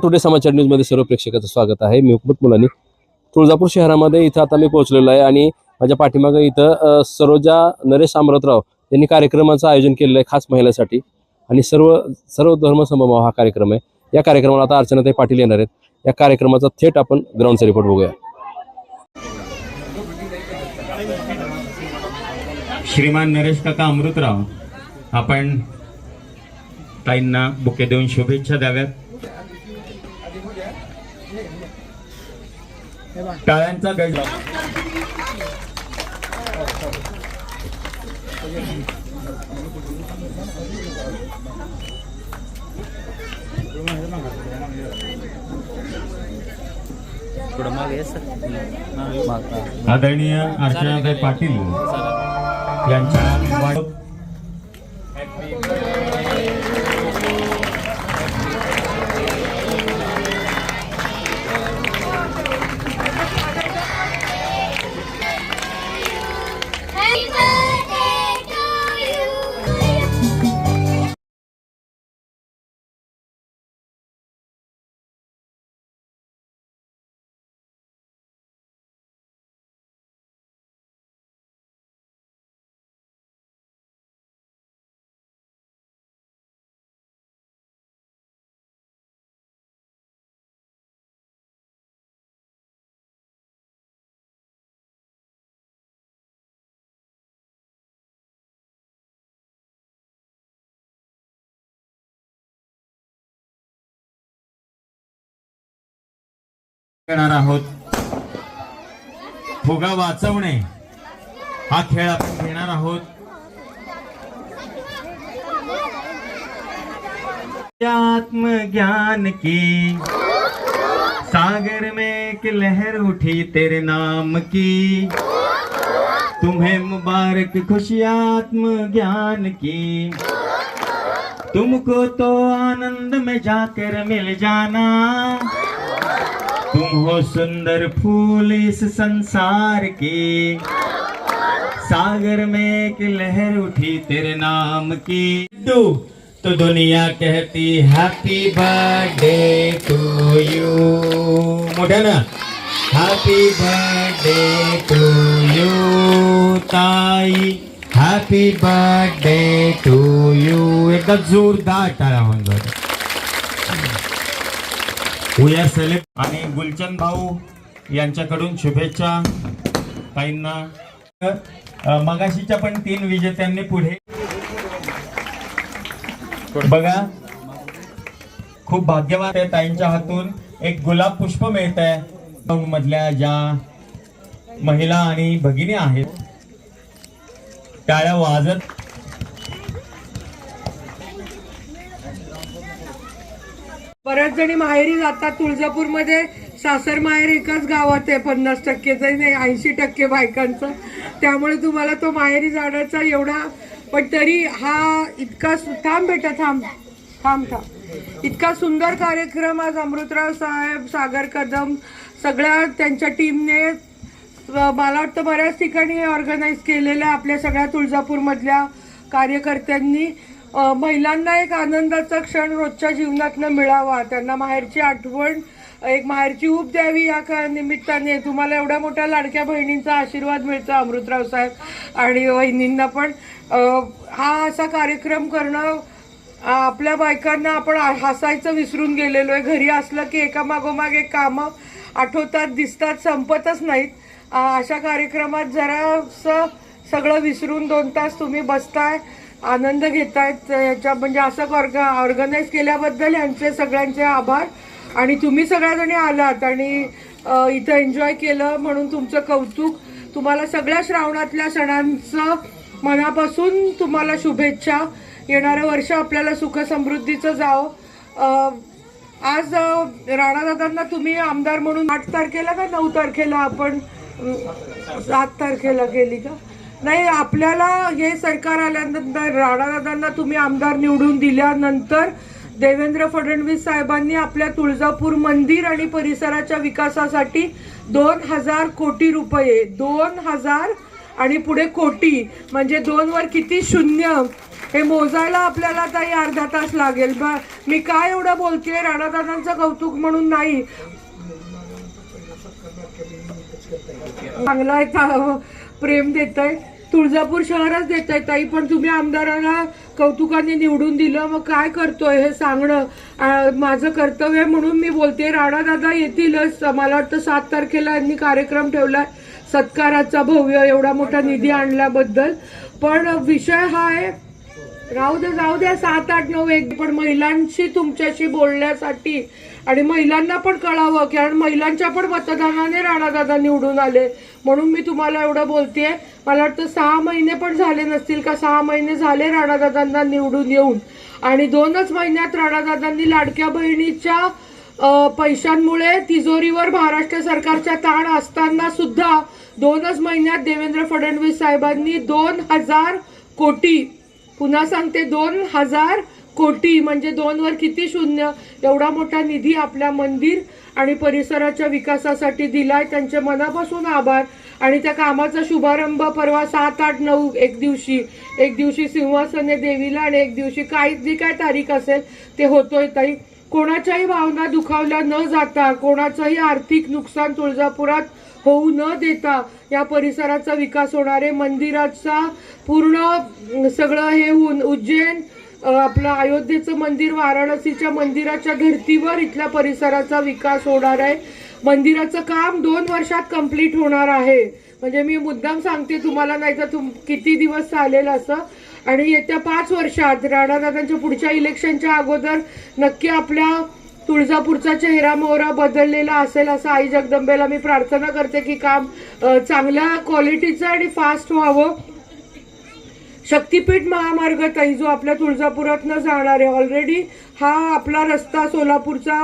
Today समाचार न्यूजमध्ये सर्व प्रेक्षकाचं स्वागत आहे. मी हुकमत मुलानी. तुळजापूर शहरामध्ये इथं आता मी पोहोचलेलो आहे आणि माझ्या पाठीमागे इथं सरोजा नरेश अमृतराव यांनी कार्यक्रमाचं आयोजन केलेलं आहे खास महिलांसाठी. आणि सर्व सर्व धर्म समभाव हा कार्यक्रम आहे. या कार्यक्रमाला आता अर्चनाताई पाटील येणार आहेत. या कार्यक्रमाचा थेट आपण ग्राउंडचा रिपोर्ट बघूया. श्रीमान नरेश काका अमृतराव आपण ताईंना बुके देऊन शुभेच्छा द्याव्यात. टाळ्यांचा गज आदरणीय अर्चनाताई पाटील यांच्या करणार आहोत. फुगा वाचवणे हा खेळ आपण घेणार आहोत. आत्मज्ञान की सागर में एक लहर उठी तेरे नाम की। तुम्हें मुबारक खुशी आत्मज्ञान की। तुमको तो आनंद में जाकर मिल जाना। तुम हो सुंदर फूल इस संसार की। सागर में एक लहर उठी तेरे नाम की। तो दुनिया कहती हैप्पी बर्थडे टू यू मोठ्या ना? हॅपी बर्थडे टू यू ताई. हॅपी बर्थडे टू यू एकदा जोरदार टाळा म्हणतो वी आर आणि गुलचंद भाऊ यांच्याकडून शुभेच्छा काहींना मगाशीच्या पण तीन विजेत्यांनी पुढे बघा खूप भाग्यवान आहे ताईंच्या हातून. एक गुलाब पुष्प मिळत आहे मधल्या ज्या महिला आणि भगिनी आहेत टाळ्या वाजत बऱ्याच जणी माहेरी जातात. तुळजापूरमध्ये सासर माहेर एकाच गावात आहे पन्नास टक्केचं नाही ऐंशी टक्के बायकांचं. त्यामुळे तुम्हाला तो माहेरी जाण्याचा एवढा पण तरी हा इतका थांब बेटा थांब थांब थांब. इतका सुंदर कार्यक्रम आज अमृतराव साहेब सागर कदम सगळ्या त्यांच्या टीमने मला वाटतं बऱ्याच ठिकाणी ऑर्गनाईज केलेलं आपल्या सगळ्या तुळजापूरमधल्या कार्यकर्त्यांनी. महिलांना एक आनंदाचा क्षण रोजच्या जीवनातनं मिळावा. त्यांना माहेरची आठवण एक माहेरची ऊब द्यावी या निमित्ताने तुम्हाला एवढ्या मोठ्या लाडक्या बहिणींचा आशीर्वाद मिळतो अमृतराव साहेब आणि वहिनींना पण. हा असा कार्यक्रम करणं आपल्या बायकांना आपण हसायचं विसरून गेलेलो आहे. घरी असलं की एकामागोमाग एक कामं आठवतात दिसतात संपतच नाहीत. अशा कार्यक्रमात जरासं सगळं विसरून दोन तास तुम्ही बसताय. आनंद घेत आहेत याच्या म्हणजे असं ऑर्ग ऑर्गनाईज केल्याबद्दल यांचे सगळ्यांचे आभार. आणि तुम्ही सगळ्याजणी आलात आणि इथं एन्जॉय केलं म्हणून तुमचं कौतुक. तुम्हाला सगळ्या श्रावणातल्या सणांचं मनापासून तुम्हाला शुभेच्छा. येणारं वर्ष आपल्याला सुख समृद्धीचं जावं आज राणादादांना तुम्ही आमदार म्हणून आठ तारखेला का नऊ तारखेला आपण सात तारखेला गेली का? नाही आपल्याला हे सरकार आल्यानंतर राणादादांना तुम्ही आमदार निवडून दिल्यानंतर देवेंद्र फडणवीस साहेबांनी आपल्या तुळजापूर मंदिर आणि परिसराच्या विकासासाठी दोन हजार कोटी रुपये दोन हजार आणि पुढे कोटी म्हणजे दोनवर किती शून्य हे मोजायला आपल्याला ताई अर्धा तास लागेल. बा मी काय एवढं बोलते राणादादांचं कौतुक म्हणून नाही. चांगला आहे हो, प्रेम देत आहे तुळजापूर शहरच देत आहे ताई. पण तुम्ही आमदाराला कौतुकाने निवडून दिलं मग काय करतोय हे सांगणं? माझं कर्तव्य म्हणून मी बोलते. राणादादा येतीलच मला वाटतं सात तारखेला यांनी कार्यक्रम ठेवला सत्काराचा भव्य एवढा मोठा निधी आणल्याबद्दल. पण विषय हा आहे राहू दे जाऊ द्या सात आठ नऊ एक. पण महिलांशी तुमच्याशी बोलण्यासाठी आणि महिलांना पण कळावं कारण महिलांच्या पण मतदानाने राणादादा निवडून आले. म्हणून मी तुम्हाला एवढं बोलतेय. मला वाटतं सहा महिने पण झाले नसतील का सहा महिने झाले राणादादांना निवडून येऊन. आणि दोनच महिन्यात राणादादांनी लाडक्या बहिणीच्या पैशांमुळे तिजोरीवर महाराष्ट्र सरकारच्या ताण असताना सुद्धा दोनच महिन्यात देवेंद्र फडणवीस साहेबांनी दोन हजार कोटी पुन्हा सांगते दोन हजार कोटी म्हणजे दोनवर किती शून्य? एवढा मोठा निधी आपल्या मंदिर आणि परिसराच्या विकासासाठी दिलाय. त्यांचे मनापासून आभार. आणि त्या कामाचा शुभारंभ परवा सात आठ नऊ एक दिवशी एक दिवशी सिंहासने देवीला आणि एक दिवशी काय जी काय तारीख असेल ते होतोय ताई. कोणाच्याही भावना दुखावल्या न जाता कोणाचंही आर्थिक नुकसान तुळजापुरात होऊ न देता या परिसराचा विकास होणार आहे मंदिराचा पूर्ण सगळं हे होऊन उज्जैन आपलं अयोध्येचं मंदिर वाराणसीच्या मंदिराच्या धर्तीवर इथल्या परिसराचा विकास होणार आहे. मंदिराचं काम दोन वर्षात कंप्लीट होणार आहे. म्हणजे मी मुद्दाम सांगते तुम्हाला नाही तर तुम किती दिवस चालेल असं. आणि येत्या पाच वर्षात राणादादांच्या पुढच्या इलेक्शनच्या अगोदर नक्की आपल्या तुळजापूरचा चेहरा मोहरा बदललेला असेल असं आई जगदंबेला मी प्रार्थना करते की काम चांगल्या क्वालिटीचं आणि फास्ट व्हावं. शक्तीपीठ महामार्ग ताई जो आपल्या तुळजापुरातनं जाणार आहे. ऑलरेडी हा आपला रस्ता सोलापूरचा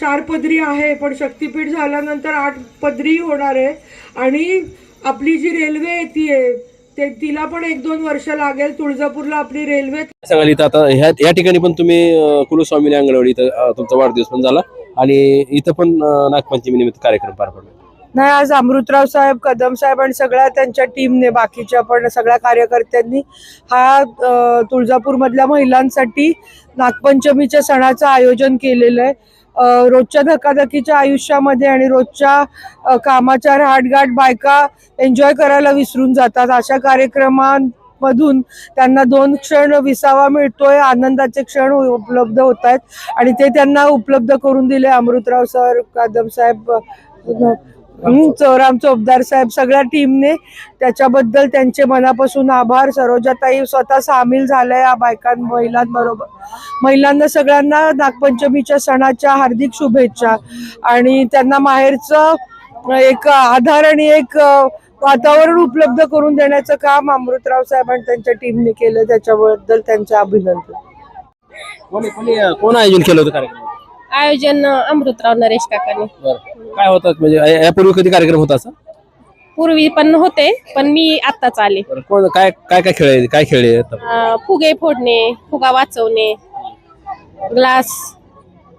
चार पदरी आहे पण शक्तीपीठ झाल्यानंतर आठ पदरी होणार आहे. आणि आपली जी रेल्वे येते ते तिला पण एक दोन वर्ष लागेल तुळजापूरला आपली रेल्वे. सांगाल इथं आता ह्या या ठिकाणी पण तुम्ही कुलस्वामिनी अंगणवाडी इथं तुमचा वाढदिवस पण झाला. आणि इथं पण नागपंचमी निमित्त कार्यक्रम पार पडला. नाही आज अमृतराव साहेब कदम साहेब आणि सगळ्या त्यांच्या टीमने बाकीच्या पण सगळ्या कार्यकर्त्यांनी हा तुळजापूरमधल्या महिलांसाठी नागपंचमीच्या सणाचं आयोजन केलेलं आहे. रोजच्या धकाधकीच्या आयुष्यामध्ये आणि रोजच्या कामाच्या रहाटगाट बायका एन्जॉय करायला विसरून जातात. अशा कार्यक्रमांमधून त्यांना दोन क्षण विसावा मिळतोय आनंदाचे क्षण उपलब्ध होत आहेत आणि ते त्यांना उपलब्ध करून दिले अमृतराव सर कादम साहेब चोराम चोपदार साहेब सगळ्या टीमने त्याच्याबद्दल त्यांचे मनापासून आभार. सरोजाताई स्वतः सामील झाल्या या बायकां महिलांबरोबर. महिलांना सगळ्यांना नागपंचमीच्या सणाच्या हार्दिक शुभेच्छा. आणि त्यांना माहेरचं एक आधार आणि एक वातावरण उपलब्ध करून देण्याचं काम अमृतराव साहेब आणि त्यांच्या टीमने केलं. त्याच्याबद्दल त्यांचे अभिनंदन. कोण आयोजन केलं होतं कार्यक्रम आयोजन अमृतराव नरेश काकांनी. काय होतं? म्हणजे या- यापूर्वी कधी कार्यक्रम होता असा? पूर्वी पण होते पण मी आत्ताच आले. बरं, कोण काय काय काय खेळ काय खेळले आता? अं, फुगे फोडणे फुगा वाचवणे ग्लास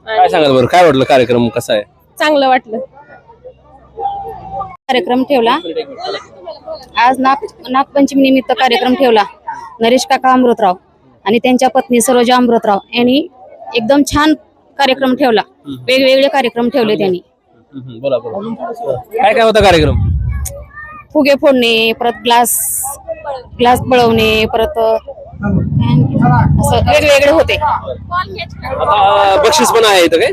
काय सांगाल बरं? काय वाटलं? कार्यक्रम कसा आहे? चांगलं वाटलं. कार्यक्रम ठेवला. आज नाग नागपंचमी निमित्त कार्यक्रम ठेवला. नरेश काका अमृतराव आणि त्यांच्या पत्नी सरोजा अमृतराव यांनी एकदम छान कार्यक्रम ठेवला. वेगवेगळे कार्यक्रम ठेवले त्यांनी. हम्म, बोला बोला काय काय होता कार्यक्रम? फुगे फोडणे परत ग्लास ग्लास बळवणे परत असं वेगवेगळे होते. आता बक्षीस पण आहे इथं काय?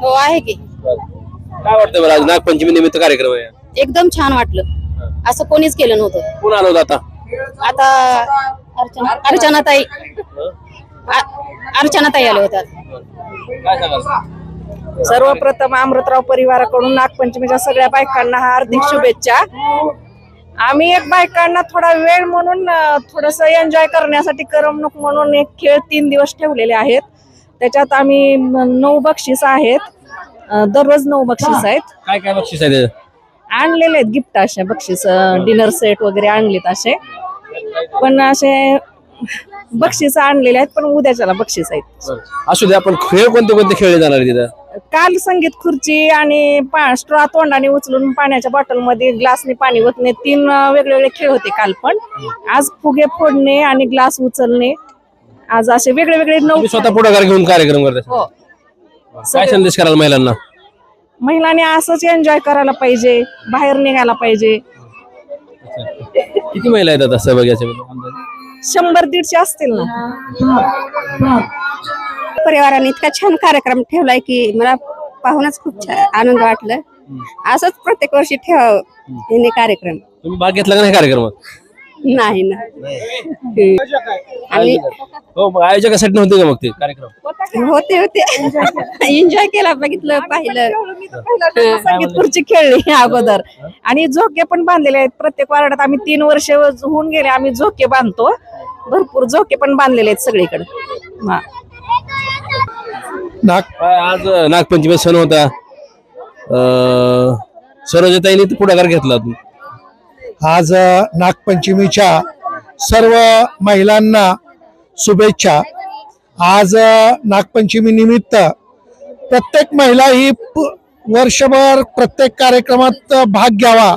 हो आहे की. काय वाटतं बरं आज नागपंचमी निमित्त कार्यक्रम आहे? एकदम छान वाटलं. असं कोणीच केलं नव्हतं. कोण आलं होतं आता? आता अर्चना अर्चनाताई. अर्चनाताई आल्या होत्या. काय सांगाल? सर्वप्रथम अमृतराव परिवाराकडून नागपंचमीच्या सगळ्या बायकांना हार्दिक शुभेच्छा. आम्ही एक बायकांना थोडा वेळ म्हणून थोडस एन्जॉय करण्यासाठी करमणूक म्हणून एक खेळ तीन दिवस ठेवलेले आहेत. त्याच्यात आम्ही नऊ बक्षीस आहेत. अं, दररोज नऊ बक्षीस आहेत. काय काय बक्षीस आहे त्याचं आणलेले आहेत गिफ्ट असे बक्षीस डिनर सेट वगैरे आणलेत असे. पण असे बक्षीस आणलेले आहेत पण उद्याच्याला बक्षीस आहेत. असू दे आपण खेळ कोणते कोणते खेळले जाणार आहे तिथं? काल संगीत खुर्ची आणि पा- स्ट्रॉ तोंडाने उचलून पाण्याच्या बॉटलमध्ये ग्लासने पाणी ओतणे तीन अं, वेगवेगळे खेळ होते काल पण. आज फुगे फोडणे आणि ग्लास उचलणे. आज असे वेगळे वेगळे नऊ तुम्ही स्वतः पुढाकार घेऊन कार्यक्रम करता हो. काय संदेश कराल महिलांना? महिलांनी असंच एन्जॉय करायला पाहिजे बाहेर निघायला पाहिजे. किती महिला येतात सहभागी याच्यामध्ये? अंदाजे? शंभर दीडशे असतील ना. परिवाराने इतका छान कार्यक्रम ठेवलाय की मला पाहूनच खूप छान आनंद वाटलं. असंच प्रत्येक वर्षी ठेवावं यांनी कार्यक्रम. तुम्ही भाग घेतला का नाही कार्यक्रमात? नाही ना. आणि हो मग आयोजकासाठी नव्हते का मग ते कार्यक्रम? होते होते. एन्जॉय केला बघितलं पाहिलं. संगीत खुर्ची खेळली अगोदर. आणि झोके पण बांधलेले आहेत. प्रत्येक वार्डात आम्ही तीन वर्ष होऊन गेले आम्ही झोके बांधतो. भरपूर झोके पण बांधलेले आहेत सगळीकडे. हा. नाग आज नागपंचमी सण होता. अं, सरोजताईने ते पुढाकार घेतला तुम्ही आज अ, नागपंचमीच्या सर्व महिलांना शुभेच्छा. आज अ, नागपंचमी निमित्त प्रत्येक महिला ही प- वर्षभर प्रत्येक कार्यक्रमात अ, भाग घ्यावा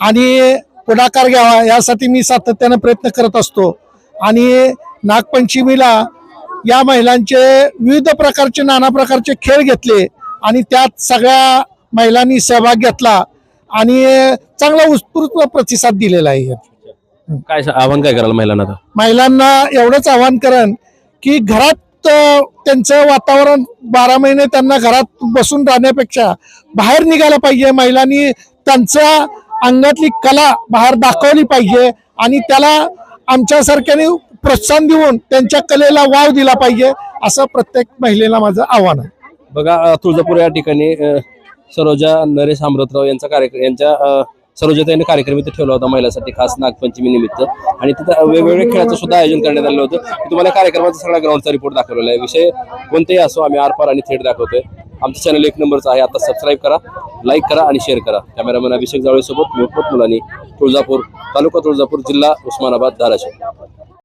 आणि पुढाकार घ्यावा यासाठी मी सातत्यानं प्रयत्न करत असतो. आणि नागपंचमीला या महिलांचे विविध प्रकारचे नाना प्रकारचे खेळ घेतले आणि त्यात सगळ्या महिलांनी सहभाग घेतला आणि चांगला उत्स्फूर्त प्रतिसाद दिलेला आहे काय आव्हान काय कराल महिलांना महिलांना एवढंच आवाहन करण की घरात त्यांचं वातावरण बारा महिने त्यांना घरात बसून राहण्यापेक्षा बाहेर निघायला पाहिजे. महिलांनी त्यांच्या अंगातली कला बाहेर दाखवली पाहिजे आणि त्याला आमच्यासारख्याने प्रोत्साहन देऊन त्यांच्या कलेला वाव दिला पाहिजे असं प्रत्येक महिलेला माझं आव्हान आहे. बघा तुळजापूर या ठिकाणी सरोजा नरेश अमृतराव यांचा कार्यक्रम यांच्या सरोजताईने कार्यक्रम इथे ठेवला होता महिलांसाठी खास नागपंचमी निमित्त. आणि तिथं वेगवेगळ्या खेळाचं सुद्धा आयोजन करण्यात आलं होतं. तुम्हाला कार्यक्रमाचा सगळा ग्राउंडचा रिपोर्ट दाखवलेला आहे. विषय कोणतेही असो आम्ही आरपार आणि थेट दाखवतोय. आमचं चॅनल एक नंबरचं आहे. आता सबस्क्राईब करा लाईक करा आणि शेअर करा. कॅमेरामॅन अभिषेक जावळेसोबत मोफत मुलांनी तुळजापूर तालुका तुळजापूर जिल्हा उस्मानाबाद धाराशिव.